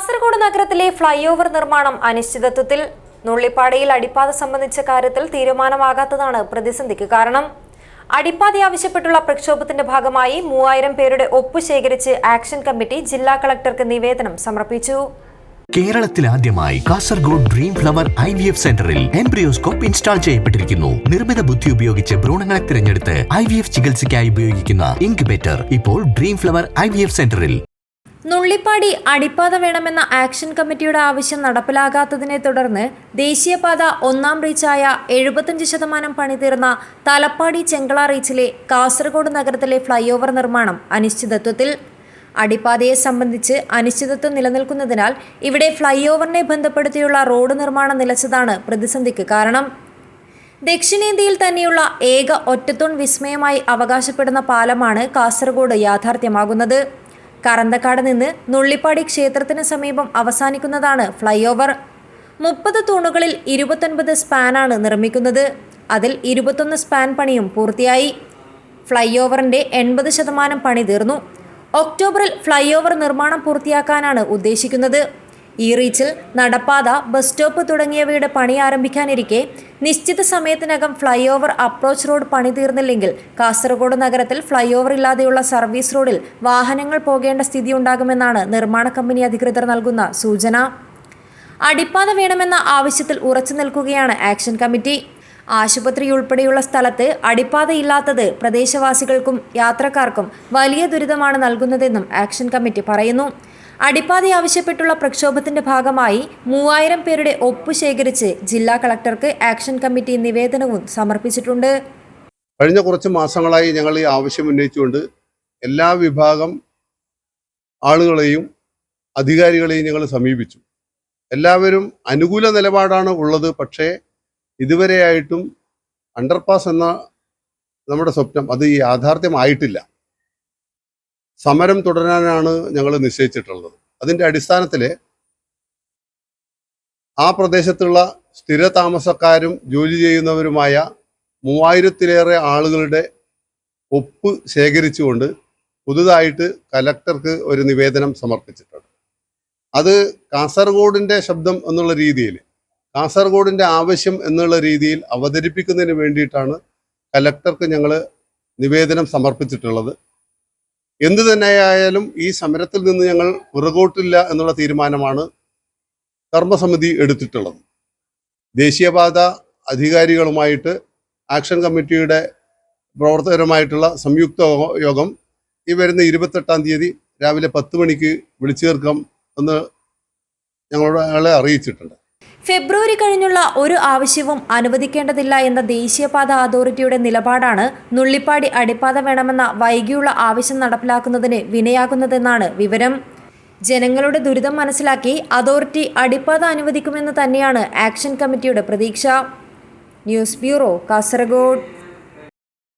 കാസർഗോഡ് നഗരത്തിലെ fly over നിർമ്മാണം അനിശ്ചിതത്വത്തിൽ. നുള്ളിപ്പാടയിൽ അടിപ്പാത സംബന്ധിച്ച കാര്യത്തിൽ തീരുമാനമാകാത്തതാണ് പ്രതിസന്ധിക്ക് കാരണം. അടിപ്പാത ആവശ്യപ്പെട്ടുള്ള പ്രക്ഷോഭത്തിന്റെ ഭാഗമായി മൂവായിരം പേരുടെ ഒപ്പ് ശേഖരിച്ച് ആക്ഷൻ കമ്മിറ്റി ജില്ലാ കളക്ടർക്ക് നിവേദനം സമർപ്പിച്ചു. കേരളത്തിൽ ആദ്യമായി Kasaragod dream flower I V F സെന്ററിൽ എംബ്രിയോസ്കോപ്പ് ഇൻസ്റ്റാൾ ചെയ്യപ്പെട്ടിരിക്കുന്നു. നിർമ്മിത ബുദ്ധി ഉപയോഗിച്ച് ഭ്രൂണങ്ങളെ തിരഞ്ഞെടുത്ത് ഐ വി എഫ് ചികിത്സയ്ക്കായി ഉപയോഗിക്കുന്ന ഇൻക്യുബേറ്റർ ഇപ്പോൾ dream flower I V F സെന്ററിൽ. നുള്ളിപ്പാടി അടിപ്പാത വേണമെന്ന ആക്ഷൻ കമ്മിറ്റിയുടെ ആവശ്യം നടപ്പിലാകാത്തതിനെ തുടർന്ന് ദേശീയപാത ഒന്നാം റീച്ചായ എഴുപത്തഞ്ച് ശതമാനം പണിതീർന്ന തലപ്പാടി ചെങ്കള റീച്ചിലെ കാസർഗോഡ് നഗരത്തിലെ ഫ്ലൈ ഓവർ നിർമ്മാണം അനിശ്ചിതത്വത്തിൽ. അടിപ്പാതയെ സംബന്ധിച്ച് അനിശ്ചിതത്വം നിലനിൽക്കുന്നതിനാൽ ഇവിടെ ഫ്ലൈ ഓവറിനെ ബന്ധപ്പെടുത്തിയുള്ള റോഡ് നിർമ്മാണം നിലച്ചതാണ് പ്രതിസന്ധിക്ക് കാരണം. ദക്ഷിണേന്ത്യയിൽ തന്നെയുള്ള ഏക ഒറ്റത്തൂൺ വിസ്മയമായി അവകാശപ്പെടുന്ന പാലമാണ് കാസർഗോഡ് യാഥാർത്ഥ്യമാകുന്നത്. കറന്തക്കാട് നിന്ന് നുള്ളിപ്പാടി ക്ഷേത്രത്തിന് സമീപം അവസാനിക്കുന്നതാണ് ഫ്ലൈ ഓവർ മുപ്പത് തൂണുകളിൽ ഇരുപത്തൊൻപത് സ്പാനാണ് നിർമ്മിക്കുന്നത്. അതിൽ ഇരുപത്തൊന്ന് സ്പാൻ പണിയും പൂർത്തിയായി. ഫ്ലൈ ഓവറിന്റെ എൺപത് ശതമാനം പണി തീർന്നു. ഒക്ടോബറിൽ ഫ്ലൈ ഓവർ നിർമ്മാണം പൂർത്തിയാക്കാനാണ് ഉദ്ദേശിക്കുന്നത്. ഈ റീച്ചിൽ നടപ്പാത ബസ് സ്റ്റോപ്പ് തുടങ്ങിയവയുടെ പണി ആരംഭിക്കാനിരിക്കെ നിശ്ചിത സമയത്തിനകം ഫ്ലൈ ഓവർ അപ്രോച്ച് റോഡ് പണി തീർന്നില്ലെങ്കിൽ കാസർഗോഡ് നഗരത്തിൽ ഫ്ലൈ ഓവർ ഇല്ലാതെയുള്ള സർവീസ് റോഡിൽ വാഹനങ്ങൾ പോകേണ്ട സ്ഥിതി ഉണ്ടാകുമെന്നാണ് നിർമ്മാണ കമ്പനി അധികൃതർ നൽകുന്ന സൂചന. അടിപ്പാത വേണമെന്ന ആവശ്യത്തിൽ ഉറച്ചു നിൽക്കുകയാണ് ആക്ഷൻ കമ്മിറ്റി. ആശുപത്രി ഉൾപ്പെടെയുള്ള സ്ഥലത്ത് അടിപ്പാതയില്ലാത്തത് പ്രദേശവാസികൾക്കും യാത്രക്കാർക്കും വലിയ ദുരിതമാണ് നൽകുന്നതെന്നും ആക്ഷൻ കമ്മിറ്റി പറയുന്നു. അടിപ്പാത ആവശ്യപ്പെട്ടുള്ള പ്രക്ഷോഭത്തിന്റെ ഭാഗമായി മൂവായിരം പേരുടെ ഒപ്പ് ശേഖരിച്ച് ജില്ലാ കളക്ടർക്ക് ആക്ഷൻ കമ്മിറ്റി നിവേദനവും സമർപ്പിച്ചിട്ടുണ്ട്. കഴിഞ്ഞ കുറച്ച് മാസങ്ങളായി ഞങ്ങൾ ഈ ആവശ്യം ഉന്നയിച്ചുകൊണ്ട് എല്ലാ വിഭാഗം ആളുകളെയും അധികാരികളെയും ഞങ്ങൾ സമീപിച്ചു. എല്ലാവരും അനുകൂല നിലപാടാണ് ഉള്ളത്. പക്ഷേ ഇതുവരെയായിട്ടും അണ്ടർപാസ് എന്ന നമ്മുടെ സ്വപ്നം അത് യാഥാർത്ഥ്യമായിട്ടില്ല. സമരം തുടരാനാണ് ഞങ്ങൾ നിശ്ചയിച്ചിട്ടുള്ളത്. അതിന്റെ അടിസ്ഥാനത്തിൽ ആ പ്രദേശത്തുള്ള സ്ഥിര താമസക്കാരും ജോലി ചെയ്യുന്നവരുമായ മൂവായിരത്തിലേറെ ആളുകളുടെ ഒപ്പ് ശേഖരിച്ചുകൊണ്ട് പുതുതായിട്ട് കലക്ടർക്ക് ഒരു നിവേദനം സമർപ്പിച്ചിട്ടുണ്ട്. അത് കാസർഗോഡിന്റെ ശബ്ദം എന്നുള്ള രീതിയിൽ കാസർഗോഡിന്റെ ആവശ്യം എന്നുള്ള രീതിയിൽ അവതരിപ്പിക്കുന്നതിന് വേണ്ടിയിട്ടാണ് കലക്ടർക്ക് ഞങ്ങൾ നിവേദനം സമർപ്പിച്ചിട്ടുള്ളത്. എന്തു തന്നെയായാലും ഈ സമരത്തിൽ നിന്ന് ഞങ്ങൾ പുറകോട്ടില്ല എന്നുള്ള തീരുമാനമാണ് കർമ്മസമിതി എടുത്തിട്ടുള്ളത്. ദേശീയപാത അധികാരികളുമായിട്ട് ആക്ഷൻ കമ്മിറ്റിയുടെ പ്രവർത്തകരുമായിട്ടുള്ള സംയുക്ത യോഗം ഈ വരുന്ന ഇരുപത്തെട്ടാം തീയതി രാവിലെ പത്ത് മണിക്ക് വിളിച്ചു ചേർക്കാം എന്ന് ഞങ്ങളോട് ആളെ അറിയിച്ചിട്ടുണ്ട്. ഫെബ്രുവരി കഴിഞ്ഞുള്ള ഒരു ആവശ്യവും അനുവദിക്കേണ്ടതില്ല എന്ന ദേശീയപാത അതോറിറ്റിയുടെ നിലപാടാണ് നുള്ളിപ്പാടി അടിപ്പാത വേണമെന്ന വൈകിയുള്ള ആവശ്യം നടപ്പിലാക്കുന്നതിന് വിനയാകുന്നതെന്നാണ് വിവരം. ജനങ്ങളുടെ ദുരിതം മനസ്സിലാക്കി അതോറിറ്റി അടിപ്പാത അനുവദിക്കുമെന്ന് തന്നെയാണ് ആക്ഷൻ കമ്മിറ്റിയുടെ പ്രതീക്ഷ. News bureau Kasaragod.